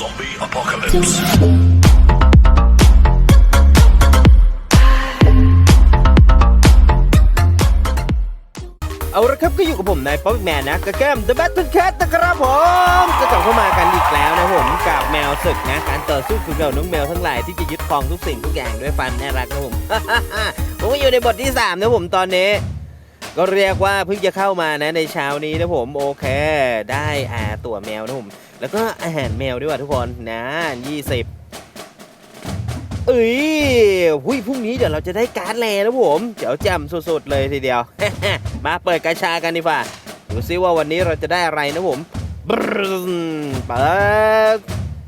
Zombie apocalypse. เอาละครับก็อยู่กับผมนายป๊อปแมนนะกับแก้ม The Battle Cat นะครับผมก็กลับเข้ามากันอีกแล้วนะผมกับแมวศึกนะ การต่อสู้ของเราน้องแมวทั้งหลายที่จะยึดครองทุกสิ่งทุกอย่างด้วยฟันน่ารักนะผม ผมก็อยู่ในบทที่ 3 นะผมตอนนี้ ก็เรียกว่าเพิ่งจะเข้ามานะในเช้านี้นะผมโอเค ได้อาตัวแมวนะผม แล้วก็อาหารแมวด้วยว่ะทุกคนนะ20เอ้ยหุยพรุ่งนี้เดี๋ยวเราจะได้การ์ดแลนะผมเดี๋ยวจำสุดๆเลยทีเดียว มาเปิดกระชากันดีกว่าดูซิว่าวันนี้เราจะได้อะไรนะผมบรเปิด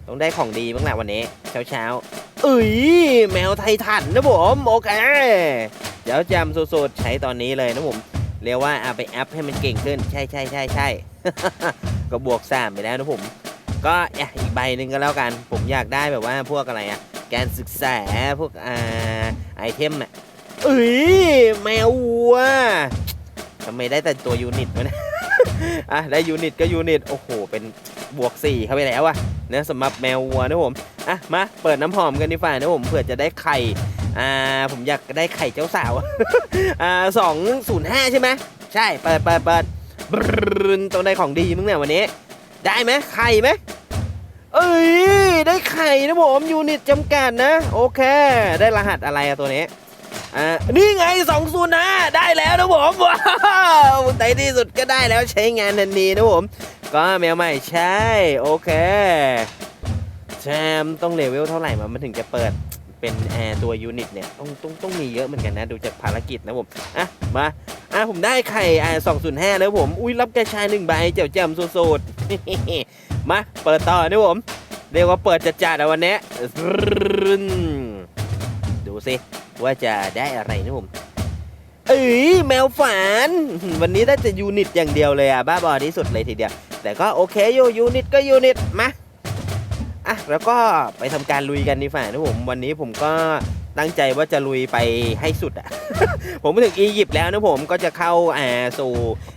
ต้องได้ของดีบ้างแหละวันนี้ เช้าๆเอ้ยแมวไททันนะผมโอเคเดี๋ยวจำสุดๆใช้ตอนนี้เลยนะผมเรียกว่าเอาไปแอัพให้มันเก่งขึ้น ใช่ใช่ใช่ใช่ก็บวกสามไปแล้วนะผม ก็อะอีกใบหนึ่งก็แล้วกัน ผมอยากได้แบบว่าพวกอะไรอะแการศึกษาพวกอ่าไอเทมอะเอ้ยแมววัวทำไมได้แต่ตัวยูนิตวะเนี่ยอะได้ยูนิตก็ยูนิตโอ้โห เป็นบวก 4 เข้าไปแล้วอะนะสำหรับแมววัวนะผมอะมาเปิดน้ำหอมกันดีกว่านะผมเผื่อจะได้ไข่อ่าผมอยากได้ไข่เจ้าสาวอ่าสองศูนย์ห้าใช่ไหมใช่เปิดเปิดเปิดบรึนต้องได้ของดีมึงเนี่ยวันนี้ ได้ไหมไข่ไหม เอ้ย ได้ไข่นะผมยูนิตจำกัดนะ โอเค ได้รหัสอะไรอะตัวนี้อ่านี่ไงสองศูนะได้แล้วนะผมว้าวในที่สุดก็ได้แล้วใช้งานทันทีนะผม ก็แมวใหม่ใช่ โอเคแชมต้องเลเวลเท่าไหร่มามันถึงจะเปิดเป็นแอร์ตัวยูนิตเนี่ยต้องต้องต้องมีเยอะเหมือนกันนะ ดูจากภารกิจนะผม อะ มา อะผมได้ไข่อ่า205แล้วผม อุ้ยรับกระชายหนึ่งใบเจ้าแจ่มสุดๆมาเปิดต่อนะผม เรียกว่าเปิดจัดจัดวันนี้ดูสิว่าจะได้อะไรนะผม เอ้ยแมวฝัน วันนี้ได้แต่ยูนิตอย่างเดียวเลยอะ บ้าบอที่สุดเลยทีเดียว แต่ก็โอเคอยู่ยูนิตก็ยูนิตมาอะแล้วก็ไปทำการลุยกันดีฝ่านะผม วันนี้ผมก็ ตั้งใจว่าจะลุยไปให้สุดอะ ผมไปถึงอียิปต์แล้วนะผมก็จะเข้าอ่าสู่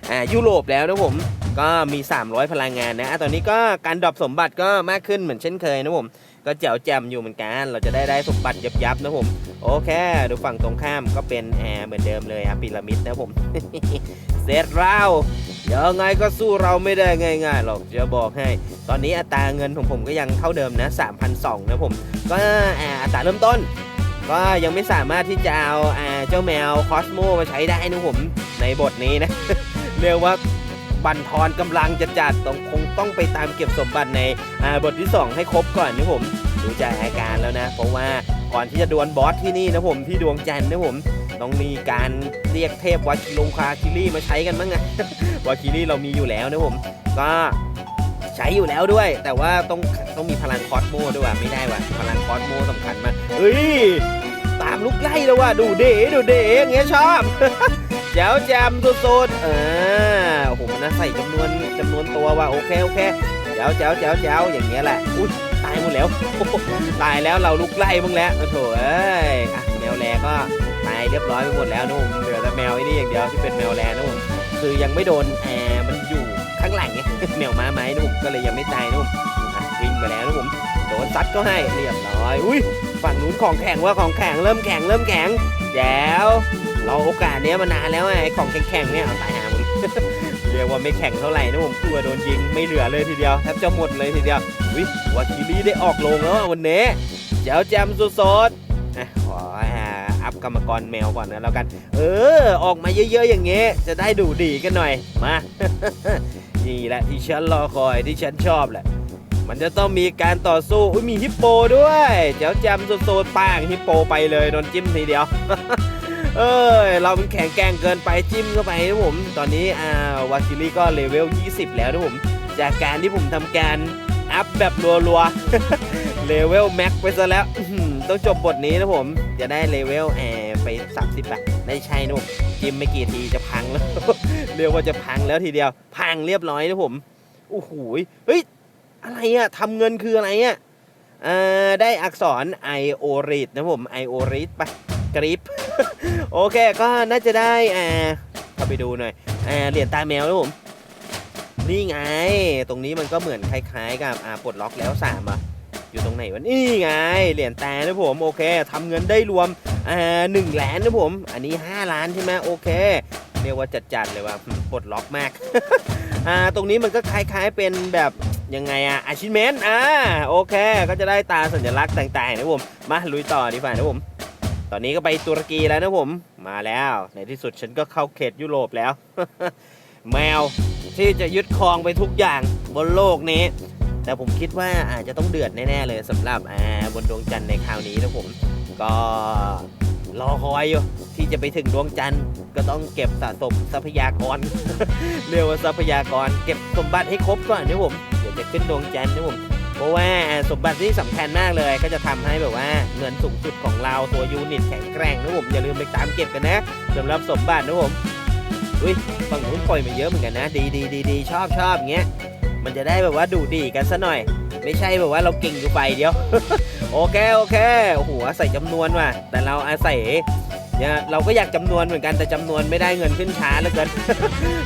อ่ายุโรปแล้วนะผมก็มี 300 พลังงานนะ ตอนนี้ก็การดรอปสมบัติก็มากขึ้นเหมือนเช่นเคยนะผม ก็แจ๋วแจมอยู่เหมือนกัน เราจะได้ได้สมบัติยับๆนะผม โอเค ดูฝั่งตรงข้ามก็เป็นแอร์เหมือนเดิมเลยอะพีระมิดนะผม เสร็จแล้วยังไงก็สู้เราไม่ได้ง่ายๆหรอกจะบอกให้ ตอนนี้อัตราเงินของผมก็ยังเท่าเดิมนะ3,200นะผม ก็อัตราเริ่มต้น ก็ยังไม่สามารถที่จะเอาเจ้าแมวคอสโมมาใช้ได้นะผมในบทนี้นะ เรียกว่าบันทอนกำลังจะจัดต้องคงต้องไปตามเก็บสมบัติในบทที่ 2 ให้ครบก่อนนะผมดูจากอาการแล้วนะ เพราะว่าก่อนที่จะดวลบอสที่นี่นะผมที่ดวงจันทร์นะผมต้องมีการเรียกเทพวาคิลงคาคิรี่มาใช้กันมั้งอะวาคิรี่เรามีอยู่แล้วนะผม ก็ใช้อยู่แล้วด้วย แต่ว่าต้องต้องมีพลังคอสโมด้วยไม่ได้ว่ะพลังคอสโมสำคัญมากเฮ้ยามลุกไล่แล้วว่ะดูเด๋ดูเด๋อย่างเงี้ยชอบแจ๋วแจมสุดๆเออโอ้โหมันน่าใส่จำนวนจำนวนตัวว่ะโอเคโอเคแจ๋วแจ๋วแจ๋วแจ๋วอย่างเงี้ยแหละอุ้ยตายหมดแล้วตายแล้วเราลุกไล่บ้างแล้วโอ้โถเอ้ยอะแมวแลก็ตายเรียบร้อยไปหมดแล้วนุ่มเหลือแต่แมวไอ้นี่อย่างเดียวที่เป็นแมวแลนุ่มคือยังไม่โดนแอร์มันอยู่ข้างหลังไงแมวม้าไม้นุ่มก็เลยยังไม่ตายนุ่ม วิ่งไปแล้วนุ่มโดนซัดก็ให้เรียบร้อย อุ้ยฝั่งนู้นของแข็งว่าของแข็งเริ่มแข็งเริ่มแข็งแจ๋วเราโอกาสเนี้ยมานานแล้วไอ้ของแข็งๆเนี่ยเอาตายหามึงเรียกว่าไม่แข็งเท่าไหร่นะผมกลัวโดนยิงไม่เหลือเลยทีเดียวแทบจะหมดเลยทีเดียววิวาคิรีได้ออกลงแล้ววันนี้แจ๋วแจมสุดๆอะขออ่าอัพกรรมกรแมวก่อนนะแล้วกัน เออ ออกมาเยอะๆอย่างเงี้ยจะได้ดูดีกันหน่อยมานี่แหละที่ฉันรอคอยที่ฉันชอบแหละ มันจะต้องมีการต่อสู้อุ้ยมีฮิปโปด้วยแจ๋วจมสุดๆป้างฮิปโปไปเลยโดนจิ้มทีเดียว เอ้ยเรามันแข็งแกร่งเกินไปจิ้มเข้าไปนะผม ตอนนี้อ่าวาคิลี่ก็เลเวล 20 แล้วนะผม จากการที่ผมทำการอัพแบบรัวๆ เลเวลแม็กไปซะแล้ว ต้องจบบทนี้นะผม จะได้เลเวลแอร์ไป 30อะไม่ใช่นะผมจิ้มไม่กี่ทีจะพังแล้ว เรียกว่าจะพังแล้วทีเดียว พังเรียบร้อยนะผมโอ้โหเฮ้ย อะไรอะทำเงินคืออะไรอะอ่าได้อักษรไอโอริดนะผมไอโอริดไปกริป โอเคก็น่าจะได้อ่าเข้าไปดูหน่อยอ่าเหรียญตาแมวนะผม นี่ไง ตรงนี้มันก็เหมือนคล้ายๆ กับอ่าปลดล็อกแล้วสามอะอยู่ตรงไหนวะนี่ไงเหรียญแต่นะผมโอเคทำเงินได้รวมอ่าหนึ่งล้านนะผม อันนี้ 5 ล้านใช่ไหมโอเค เรียกว่าจัดๆเลยว่าปลดล็อกมาก อ่าตรงนี้มันก็คล้ายๆเป็นแบบยังไงอะอาชิเมนอ่าโอเค ก็จะได้ตาสัญลักษณ์ต่างๆนะผมมาลุยต่อดีกว่านะผมตอนนี้ก็ไปตุรกีแล้วนะผมมาแล้ว ในที่สุดฉันก็เข้าเขตยุโรปแล้ว แมวที่จะยึดครองไปทุกอย่างบนโลกนี้ แต่ผมคิดว่าอาจจะต้องเดือดแน่ๆเลยสำหรับอ่าบนดวงจันทร์ในคราวนี้นะผม ก็ รอคอยอยู่ที่จะไปถึงดวงจันทร์ก็ต้องเก็บสะสมทรัพยากร เรียกว่าทรัพยากร เก็บสมบัติให้ครบก่อนนะผมเดี๋ยวจะขึ้นดวงจันทร์นะผมเพราะว่าสมบัติที่สำคัญมากเลย ก็จะทำให้แบบว่าเงินสูงสุดของเราตัวยูนิตแข็งแกร่งนะผมอย่าลืมไปตามเก็บกันนะสำหรับสมบัตินะผมอุ้ยฝั่งนู้นปล่อยมาเยอะเหมือนกันนะ ดีดีดีดีชอบชอบอย่างเงี้ยมันจะได้แบบว่าดูดีกันซะหน่อย ไม่ใช่แบบว่าเราเก่งอยู่ไปเดียว โอเคโอเคโอ้โหอาศัยจำนวนว่ะ แต่เราอาศัยเนี่ยเราก็อยากจำนวนเหมือนกันแต่จำนวนไม่ได้เงินขึ้นช้าเหลือเกิน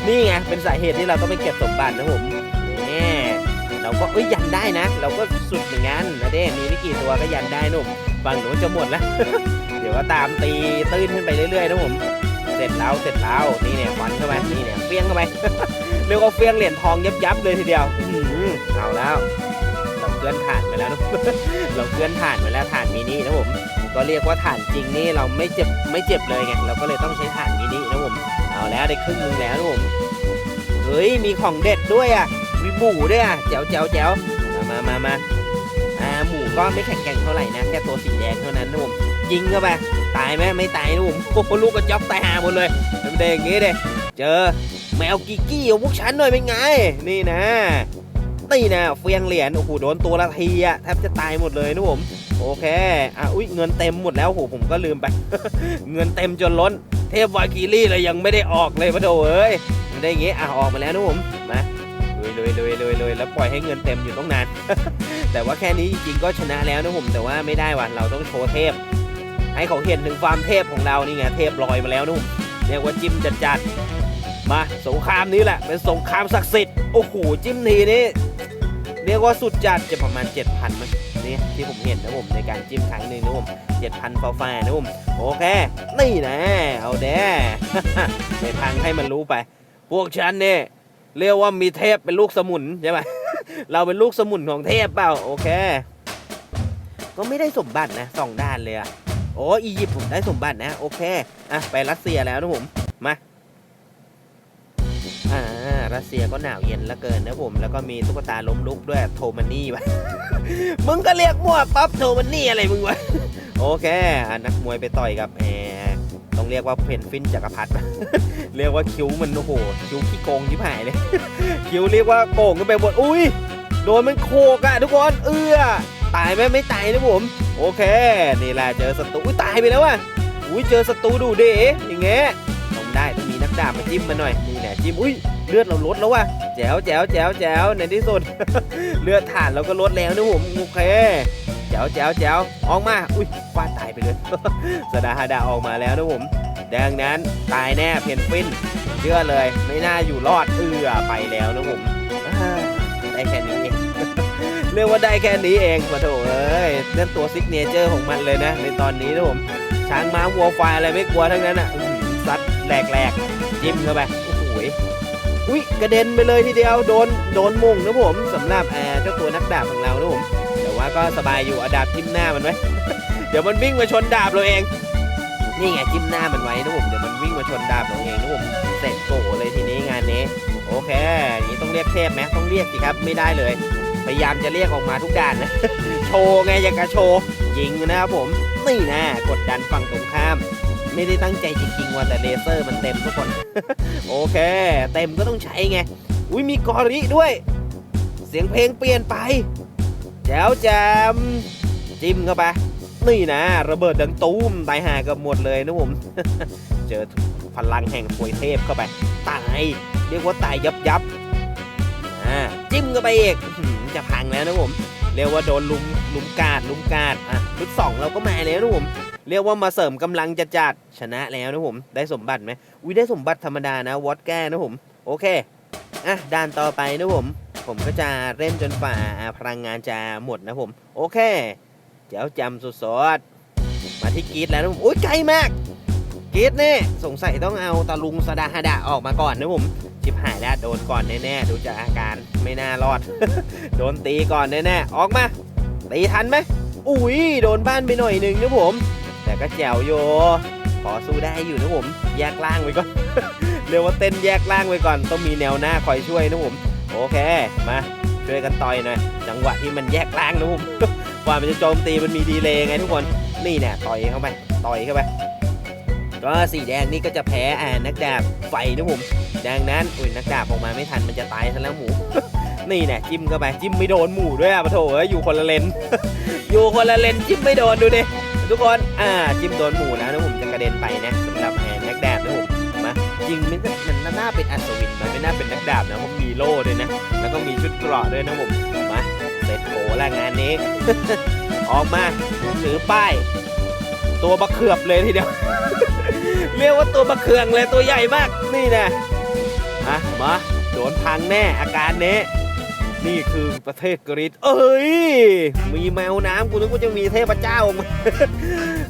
นี่ไงเป็นสาเหตุที่เราต้องไปเก็บสมบัตินะผมนี่เราก็เอ้ยยันได้นะ เราก็สุดเหมือนกันนะเด้มีไม่กี่ตัวก็ยันได้นุ่มฝั่งหนูจะหมดแล้วเดี๋ยวก็ตามตีตื้นขึ้นไปเรื่อยๆนะผมเสร็จแล้วเสร็จแล้วนี่เนี่ยฟันเข้าไปนี่เนี่ยเฟี้ยงเข้าไปเรียกว่าเฟี้ยงเหรียญทองยับยับๆเลยทีเดียวอืเอาแล้ว เราเกลื่อนถ่านไปแล้วนะ เราเกลื่อนถ่านไปแล้วถ่านมินินะผม ก็เรียกว่าถ่านจริงนี่เราไม่เจ็บไม่เจ็บเลยไง เราก็เลยต้องใช้ถ่านมินินะผม เอาแล้วได้ครึ่งหนึงแล้วนะผม เฮ้ยมีของเด็ดด้วยอะ มีหมูด้วยอะแจ๋วแจ๋วแจ๋วมามามาอ่าหมูก็ไม่แข็งแกร่งเท่าไหร่นะแค่ตัวสีแดงเท่านั้นนะผมยิงเข้าไปตายไหมไม่ตายนะผมโอ้โหลูกกระจอกตายหาหมดเลยทำเด็อย่างงี้เด้เจอแมวกิกกี้ของพวกฉันหน่อยเป็นไง นี่นะ นี่นะเฟียงเหรียญโอ้โหโดนตัวละทีอะแทบจะตายหมดเลยนะผมโอเคอะอุ้ยเงินเต็มหมดแล้วโอ้โหผมก็ลืมไป เงินเต็มจนล้น เทพวากีรี่เลยยังไม่ได้ออกเลยพระโถเอ้ยมันได้อย่างงี้อะออกมาแล้วนะผมมาลุยลุยลุยลุยลุยแล้วปล่อยให้เงินเต็มอยู่ต้องนาน แต่ว่าแค่นี้จริงๆก็ชนะแล้วนะผมแต่ว่าไม่ได้ว่ะเราต้องโชว์เทพ ให้เขาเห็นถึงความเทพของเรานี่ไงเทพลอยมาแล้วนะผมเรียกว่าจิ้มจัดจัดๆมาสงครามนี้แหละเป็นสงครามศักดิ์สิทธิ์โอ้โหจิ้มทีนี้ เรียกว่าสุดจัดจะประมาณ 7,000มั้งนี่ที่ผมเห็นนะผมในการจิ้มครั้งหนึ่งนะผม7,000ฟาฟ้านะผมโอเค นี่นะ เอาแด้ไม่พังให้มันรู้ไป พวกฉันเนี่ยเรียกว่ามีเทพเป็นลูกสมุนใช่ไหมเราเป็นลูกสมุนของเทพเปล่าโอเค ก็ไม่ได้สมบัตินะสองด้านเลยอะโอ้อียิปต์ผมได้สมบัตินะ โอเคอะไปรัสเซียแล้วนะผมมา รัสเซียก็หนาวเย็นลือเกินนะผม แล้วก็มีตุ๊กตาล้มลุกด้วยโทมันนี่วะมึงก็เรียกมั่วปั๊บโทมันนี่อะไรมึงวะ โอเคนักมวยไปต่อยกับแอร์ต้องเรียกว่าเพนฟินจักรพรรดิเรียกว่าคิ้วมันโอ้โหคิ้วขี้โกงที่หายเลย คิ้วเรียกว่าโก่งกันไปหมดอุ้ยโดนมันโคกอะทุกคนเอื้อตายไหมไม่ตายนะผม โอเค นี่แหละเจอศัตรูอุ้ยตายไปแล้วอะอุ้ยเจอศัตรูดูเด๋อย่างเงี้ยต้องได้ต้องมีนักดาบมาจิ้มมาหน่อยนี่แหละจิ้มอุ้ย เลือดเราลดแล้วว่ะแจ๋วแจ๋วแจ๋วแจ๋วในที่สุด เลือดถ่านเราก็ลดแล้วนะผมโอเคแจ๋วแจ๋วแจ๋วออกมา อุ้ยฟาดตายไปเลยสดาฮาดาออกมาแล้วนะผมดังนั้นตายแน่เพนฟินเชื่อเลย ไม่น่าอยู่รอดเอือไปแล้วนะผมได้แค่นี้เองเรียกว่าได้แค่นี้เองมาโถเอ้ยนั่นตัวซิกเนเจอร์ของมันเลยนะ ในตอนนี้นะผมช้างม้าวัวควายอะไรไม่กลัวทั้งนั้นอะซัดแหลกแหลกๆจิ้มเข้าไป อุ้ยกระเด็นไปเลยทีเดียวโดนโดนมุงนะผมสำหรับแอร์เจ้าตัวนักดาบของเรานะผมแต่ว่าก็สบายอยู่เอาดาบจิ้มหน้ามันไว้ เดี๋ยวมันวิ่งมาชนดาบเราเอง นี่ไงจิ้มหน้ามันไว้นะผมเดี๋ยวมันวิ่งมาชนดาบเราเองนะผมเสร็จโกเลยทีนี้งานนี้ โอเคอย่างนี้ต้องเรียกเทพไหมต้องเรียกสิครับไม่ได้เลย พยายามจะเรียกออกมาทุกด้านนะโชว์ไงอย่างกับโชว์ยิงนะครับผมนี่นะกดดันฝั่งตรงข้าม ไม่ได้ตั้งใจจริงๆว่าแต่เลเซอร์มันเต็มทุกคน โอเค เต็มก็ต้องใช้ไง อุ้ยมีกอริด้วย เสียงเพลงเปลี่ยนไปแจ๋วแจมจิ้มเข้าไปนี่นะระเบิดดังตูมตายหากับหมดเลยนะผม เจอพลังแห่งถวยเทพเข้าไปตายเรียกว่าตายยับยับจิ้มเข้าไปอีกจะพังแล้วนะผมเรียกว่าโดนลุมลุมกาดลุมกาดอะชุดสองเราก็มาแล้วนะผม เรียกว่ามาเสริมกำลังจัดจัดชนะแล้วนะผมได้สมบัติไหมอุ้ยได้สมบัติธรรมดานะวอดแก้นะผมโอเคอะด่านต่อไปนะผม ผมก็จะเล่นจนฝ่าพลังงานจะหมดนะผม โอเคเดี๋ยวจำสุดสดๆมาที่กรีดแล้วนะผมโอ้ยไกลมากกรีดนี่สงสัยต้องเอาตะลุงสดาฮดะออกมาก่อนนะผมชิบหายแล้วโดนก่อนแน่ๆดูจากอาการไม่น่ารอด โดนตีก่อนแน่ๆออกมาตีทันไหมอุ้ยโดนบ้านไปหน่อยหนึ่งนะผม แต่ก็แจ๋วโยพอสู้ได้อยู่นะผม แยกล่างไว้ก่อน เรียกว่าเต้นแยกล่างไว้ก่อน ต้องมีแนวหน้าคอยช่วยนะผม โอเค มาช่วยกันต่อยหน่อย จังหวะที่มันแยกล่างนะผมกว่ามันจะโจมตีมันมีดีเลย์ไงทุกคน นี่เนี่ยต่อยเข้าไป ต่อยเข้าไป ก็สีแดงนี่ก็จะแพ้อ่านักดาบไฟนะผม ดังนั้นอุ้ยนักดาบออกมาไม่ทันมันจะตายซะแล้วหมู นี่เนี่ยจิ้มเข้าไป จิ้มไม่โดนหมูด้วยอะปะโถอ้ยอยู่คนละเลน อยู่คนละเลนจิ้มไม่โดนดูดิ ทุกคน อ่า จิ้มโดนหมูแล้วนะผมจะกระเด็นไปนะสำหรับแหนนักดาบนะผมมาจริงมันมันน่าเป็นอัศวินมันไม่น่าเป็นนักดาบนะเพราะมีโล่ด้วยนะ แล้วก็มีชุดเกราะด้วยนะผมมาเสร็จโผละงานนี้ ออกมาถือป้าย ตัวบะเขือบเลยทีเดียว เรียกว่าตัวบะเคืองเลยตัวใหญ่มากนี่นะอะมาโดนพังแน่อาการนี้ นี่คือประเทศกรีซเอ้ย มีแมวน้ำกูนึกว่าจะมีเทพเจ้าออกมา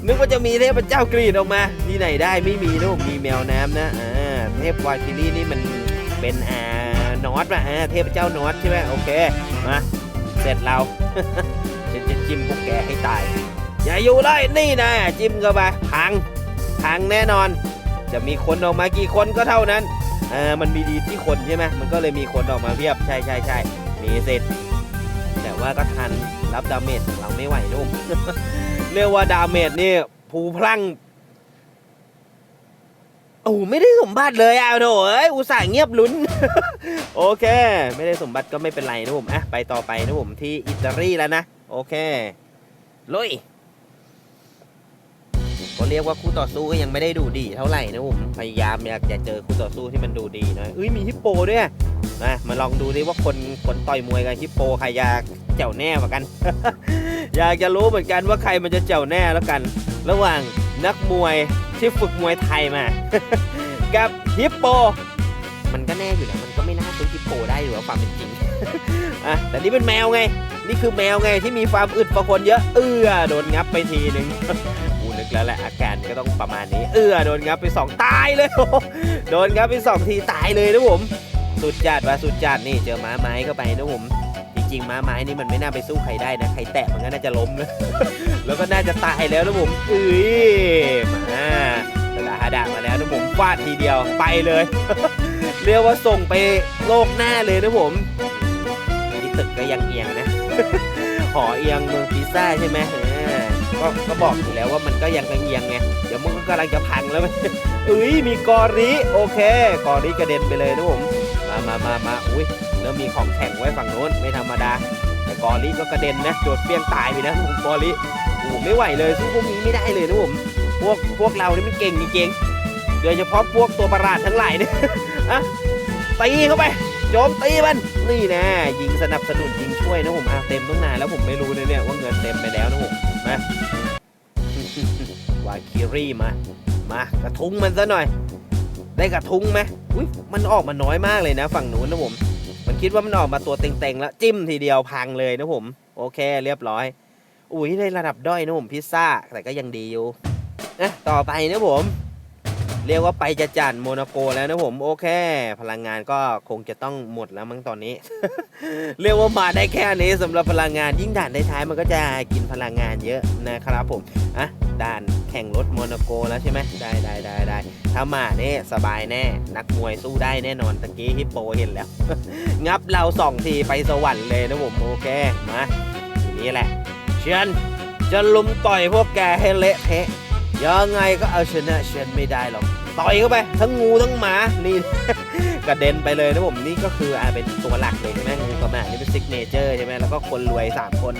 นึกว่าจะมีเทพเจ้ากรีซออกมา ที่ไหนได้ไม่มีนะผมมีแมวน้ำนะอ่าเทพวาคิรีนี่มันเป็นอ่านอตป่ะอ่าเทพเจ้านอตใช่ไหมโอเคมาเสร็จเราฉันจะจิ้มพวกแกให้ตาย อย่าอยู่เลยนี่นะจิ้มเข้าไปพังพังแน่นอน จะมีคนออกมากี่คนก็เท่านั้นเออมันมีดีที่คนใช่ไหมมันก็เลยมีคนออกมาเพียบใช่ใช่ใช่ มีสิทธิ์แต่ว่าก็ทันรับดาเมจของเราไม่ไหวนุ่ม เรียกว่าดาเมจนี่ผูพลังโอ้ไม่ได้สมบัติเลยอะโถเอ้ยอุตส่าห์เงียบลุ้น โอเค ไม่ได้สมบัติก็ไม่เป็นไรนะผมอะไปต่อไปนะผมที่อิตาลีแล้วนะ โอเค ลุย ก็เรียกว่าคู่ต่อสู้ก็ยังไม่ได้ดูดีเท่าไหร่นะผมพยายามอยากจะเจอคู่ต่อสู้ที่มันดูดีหน่อยเอ้ยมีฮิปโปด้วยนะมาลองดูดิว่าคนคนต่อยมวยกับฮิปโปใครอยากเจ้าแน่กว่ากัน อยากจะรู้เหมือนกันว่าใครมันจะเจ้าแน่แล้วกัน ระหว่างนักมวยที่ฝึกมวยไทยมา กับฮิปโป มันก็แน่อยู่นะมันก็ไม่น่าซื้อฮิปโปได้หรือว่าความเป็นจริงอะแต่นี่เป็นแมวไง นี่คือแมวไงที่มีความอึดประคนเยอะ เอื้อโดนงับไปทีหนึ่ง แล้วแหละอาการก็ต้องประมาณนี้ เออโดนงับไปสองตายเลย โดนงับไปสองทีตายเลยนะผม สุดจัดว่ะสุดจัดนี่เจอม้าไม้เข้าไปนะผม จริงๆม้าไม้นี่มันไม่น่าไปสู้ใครได้นะ ใครแตะมันก็น่าจะล้มนะแล้วก็น่าจะตายแล้วนะผมเอ้ยมาตะดาฮาดามาแล้วนะผมฟาดทีเดียวไปเลย เรียกว่าส่งไปโลกหน้าเลยนะผมนี่ตึกก็ยังเอียงนะหอเอียงเมืองพิซซ่าใช่ไหม ก็ก็บอกอยู่แล้วว่ามันก็ยังเอียงไงเดี๋ยวมันก็กำลังจะพังแล้วเอ้ยมีกอริโอเค กอริกระเด็นไปเลยนะผมมามามามาอุ้ยเริ่มมีของแข็งไว้ฝั่งโน้นไม่ธรรมดา แต่กอริก็กระเด็นนะโดดเปี้ยงตายไปนะผมกอริโอ้ไม่ไหวเลยสู้พวกนี้ไม่ได้เลยนะผมพวกพวกเรานี่มันเก่งจริงๆโดยเฉพาะพวกตัวประหลาดทั้งหลายเนี่ยอะตีเข้าไปโจมตีมันนี่นะยิงสนับสนุนยิงช่วยนะผมอะเต็มตั้งนานแล้วผมไม่รู้เลยเนี่ยว่าเงินเต็มไปแล้วนะผม มาวาคิรี่มา มากระทุ้งมันซะหน่อย ได้กระทุ้งไหมอุ้ยมันออกมาน้อยมากเลยนะ ฝั่งนู้นนะผม มันคิดว่ามันออกมาตัวเต็งๆแล้วจิ้มทีเดียวพังเลยนะผม โอเค เรียบร้อย อุ้ยได้ระดับด้อยนะผมพิซซ่าแต่ก็ยังดีอยู่นะต่อไปนะผม เรียกว่าไปจะจันโมนาโกแล้วนะผมโอเค พลังงานก็คงจะต้องหมดแล้วมั้งตอนนี้ เรียกว่ามาได้แค่นี้สำหรับพลังงานยิ่งด่านท้ายๆมันก็จะกินพลังงานเยอะนะครับผมอะด่านแข่งรถโมนาโกแล้วใช่ไหมได้ได้ได้ได้ถ้ามาเนี่ยสบายแน่ นักมวยสู้ได้แน่นอนตะกี้ฮิปโปเห็นแล้ว งับเราสองทีไปสวรรค์เลยนะผมโอเคมาทีนี้แหละ เชิญจะลุมต่อยพวกแกให้เละเทะ ยังไงก็เอาชนะเชิญไม่ได้หรอกต่อยเข้าไป ทั้งงูทั้งหมานี่ กระเด็นไปเลยนะผมนี่ก็คืออ่าเป็นตัวหลักเลยใช่ไหมงูกับหมานี่เป็นซิกเนเจอร์ใช่ไหมแล้วก็คนรวย 3 คน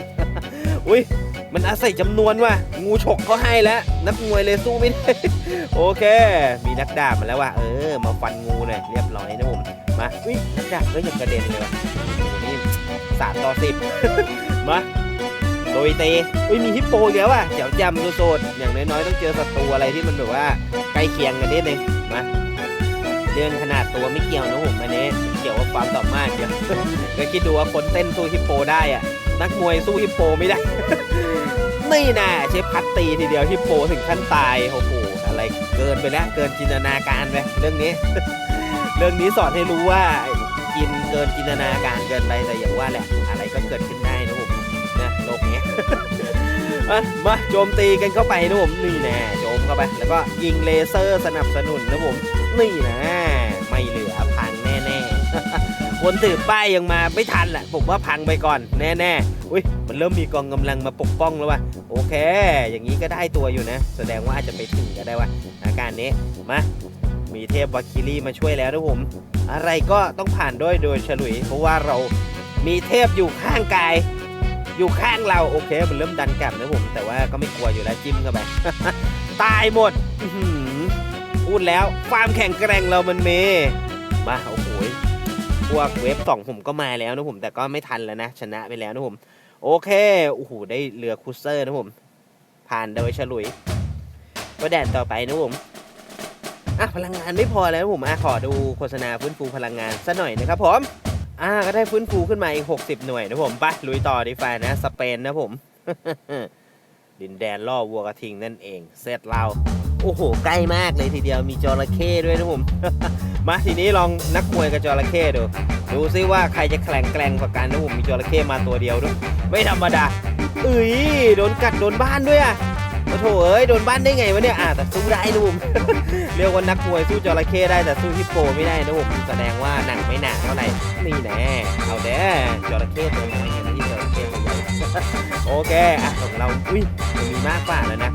อุ้ยมันอาศัยจำนวนว่ะงูฉกก็ให้แล้ว นักมวยเลยสู้ไม่ได้โอเค มีนักดาบมาแล้วว่ะเออ มาฟันงูหน่อยเรียบร้อยนะผมมาอุ้ยนักดาบก็ยังกระเด็นเลยว่ะนี่สามต่อสิบมา โดยเตอุ้ยมีฮิปโปอีกแล้วอะเดี๋ยวจำโซดอย่างน้อยๆต้องเจอศัตรูอะไรที่มันแบบว่าใกล้เคียงกันนิดนึงมาเรื่องขนาดตัวไม่เกี่ยวนะผมอันนี้เกี่ยวกับความสามารถเกี่ยวก็คิดดูว่าคนเต้นสู้ฮิปโปได้อะนักมวยสู้ฮิปโปไม่ได้นี่นะเชฟพัดตีทีเดียวฮิปโปถึงขั้นตายโอ้โหอะไรเกินไปแล้วเกินจินตนาการไปเรื่องนี้ เรื่องนี้สอนให้รู้ว่ากินเกินจินตนาการเกินไปแต่อย่างว่าแหละอะไรก็เกิดขึ้นได้ มาโจมตีกันเข้าไปนะผมนี่แน่โจมเข้าไป แล้วก็ยิงเลเซอร์สนับสนุนนะผมนี่นะไม่เหลือพังแน่ๆคนถือป้ายยังมาไม่ทันแหละผมว่าพังไปก่อนแน่ๆอุ้ยมันเริ่มมีกองกำลังมาปกป้องแล้วว่ะโอเค อย่างนี้ก็ได้ตัวอยู่นะ แสดงว่าอาจจะไปถึงก็ได้ว่ะอาการนี้มามีเทพวาคิรีมาช่วยแล้วนะผม อะไรก็ต้องผ่านด้วยโดยฉลุย เพราะว่าเรามีเทพอยู่ข้างกาย อยู่ข้างเราโอเคมันเริ่มดันกลับนะผม แต่ว่าก็ไม่กลัวอยู่แล้วจิ้มเข้าไป ตายหมดพูดแล้วความแข็งแกร่งเรามันมีมาโอ้โหพวกเวฟสองผมก็มาแล้วนะผม แต่ก็ไม่ทันแล้วนะ ชนะไปแล้วนะผม โอเคโอ้โหได้เรือคูเซอร์นะผม ผ่านโดยฉลุยก็แดนต่อไปนะผมอะพลังงานไม่พอแล้วผมอะขอดูโฆษณาฟื้นฟูพลังงานสักหน่อยนะครับผม อ่าก็ได้ฟื้นฟูขึ้นมาอีก 60 หน่วยนะผมไปลุยต่อดีฟ้านะสเปนนะผม ดินแดนล่อวัวกระทิงนั่นเองเซตเราโอ้โห ใกล้มากเลยทีเดียวมีจระเข้ด้วยนะผม มาทีนี้ลองนักมวยกับจระเข้ดู ดูซิว่าใครจะแข่งแกร่งกว่ากันนะผมมีจระเข้มาตัวเดียวด้วย ไม่ธรรมดาเอ้ยโดนกัดโดนบ้านด้วยอะ โอ้โถเอ้ยโดนบ้านได้ไงวะเนี่ยอะแต่สู้ได้นะผม เรียกว่านักมวยสู้จระเข้ได้แต่สู้ฮิปโปไม่ได้นะผมแสดงว่าหนังไม่หนาเท่าไหร่นี่แน่เอาแด้จระเข้ตัวน้อยเห็นไหมที่จระเข้ตัวใหญ่โอเคอะของเราอุ้ยมันมีมากกว่าแล้วนะ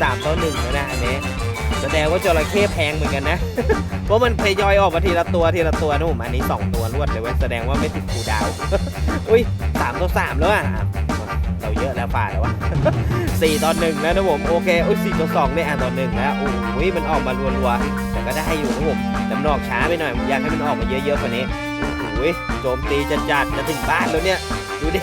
สามต่อหนึ่งแล้วนะอันนี้แสดงว่าจระเข้แพงเหมือนกันนะ เพราะมันทยอยออกมาทีละตัวทีละตัวนะผมอันนี้สองตัวรวดเลยเว้ยแสดงว่าไม่ติดคูดาว อุ้ยสามต่อสามแล้วอะ เยอะแล้วฝ่าแล้ววะ สี่ต่อหนึ่งแล้วนะผมโอเคอุ้ยสี่ต่อสองเนี่ยอะต่อหนึ่งแล้วโอ้ยมันออกมารัวๆแต่ก็ได้อยู่นะผมแต่มันออกช้าไปหน่อยผมอยากให้มันออกมาเยอะๆกว่านี้โอ้ยโจมตีจะจัดจะถึงบ้านแล้วเนี่ยดูดิ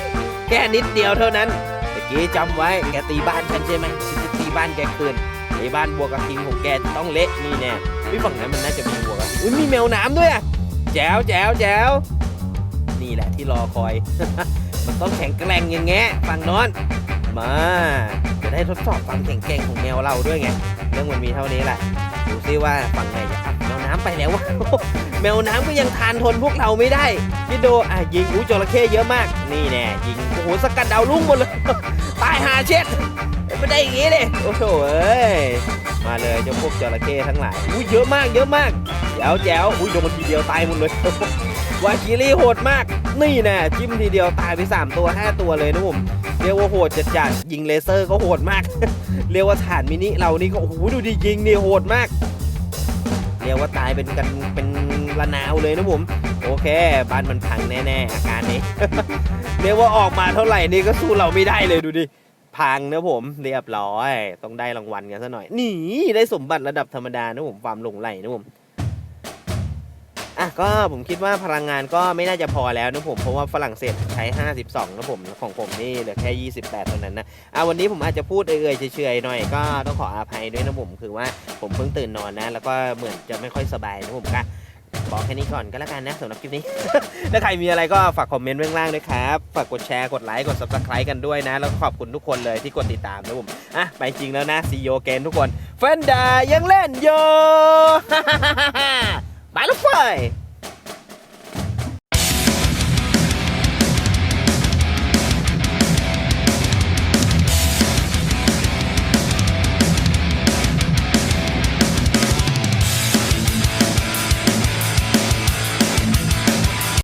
แค่นิดเดียวเท่านั้นตะกี้จำไว้แกตีบ้านฉันใช่ไหมฉันจะตีบ้านแกคืนไอ้บ้านบัวกระทิงของแกต้องเละนี่แน่วิฝั่งนั้นมันน่าจะมีบัวกระทิงอุ้ยมีแมวน้ำด้วยอะแจ๋วแจ๋วแจ๋วนี่แหละที่รอคอย มันต้องแข็งแกร่งอย่างเงี้ยฝั่งโน้นมา จะได้ทดสอบความแข็งแกร่งของแมวเราด้วยไง เรื่องมันมีเท่านี้แหละ ดูซิว่าฝั่งไหนจะอับแมวน้ำไปแล้ววะแมวน้ำก็ยังทานทนพวกเราไม่ได้พี่โดอะยิงอู้จระเข้เยอะมาก นี่แน่ยิงโอ้โหสกัดดาวรุ่งหมดเลย ตายหาเช็ดไม่ได้อย่างงี้เลยโอ้โหเอ้ยมาเลยเจ้าพวกจระเข้ทั้งหลายอุ้เยอะมากเยอะมากแจ๋วแจ๋วอุ้ยโดนทีเดียวตายหมดเลย วาคิรี่โหดมาก นี่แน่จิ้มทีเดียวตายไป 3 ตัว 5 ตัวเลยนะผมเรียกว่าโหดจัดจัดๆยิงเลเซอร์ก็โหดมาก เรียกว่าฐานมินิเรานี่ก็โอ้โหดูดิยิงนี่โหดมาก เรียกว่าตายเป็นกันเป็นระนาวเลยนะผมโอเค บ้านมันพังแน่ๆอาการนี้ เรียกว่าออกมาเท่าไหร่นี่ก็สู้เราไม่ได้เลยดูดิพังนะผมเรียบร้อย ต้องได้รางวัลกันซะหน่อยนี่ได้สมบัติระดับธรรมดานะผมความหลงไหลนะผม ก็ผมคิดว่าพลังงานก็ไม่น่าจะพอแล้วนะผมเพราะว่าฝรั่งเศสใช้ 52นะผมของผมนี่เหลือแค่ 28เท่านั้นนะอะวันนี้ผมอาจจะพูดเอื่อยๆเฉยๆหน่อยก็ต้องขออภัยด้วยนะผมคือว่าผมเพิ่งตื่นนอนนะ แล้วก็เหมือนจะไม่ค่อยสบายนะผมก็บอกแค่นี้ก่อนก็แล้วกันนะสำหรับคลิปนี้ ถ้าใครมีอะไรก็ฝากคอมเมนต์ไว้ข้างล่างด้วยครับ ฝากกดแชร์ กดไลค์ กด subscribe กันด้วยนะ แล้วขอบคุณทุกคนเลยที่กดติดตามนะผม อะ ไปจริงแล้วนะซีโอเกนทุกคนแฟนดายังเล่นโย บายลูกไฟ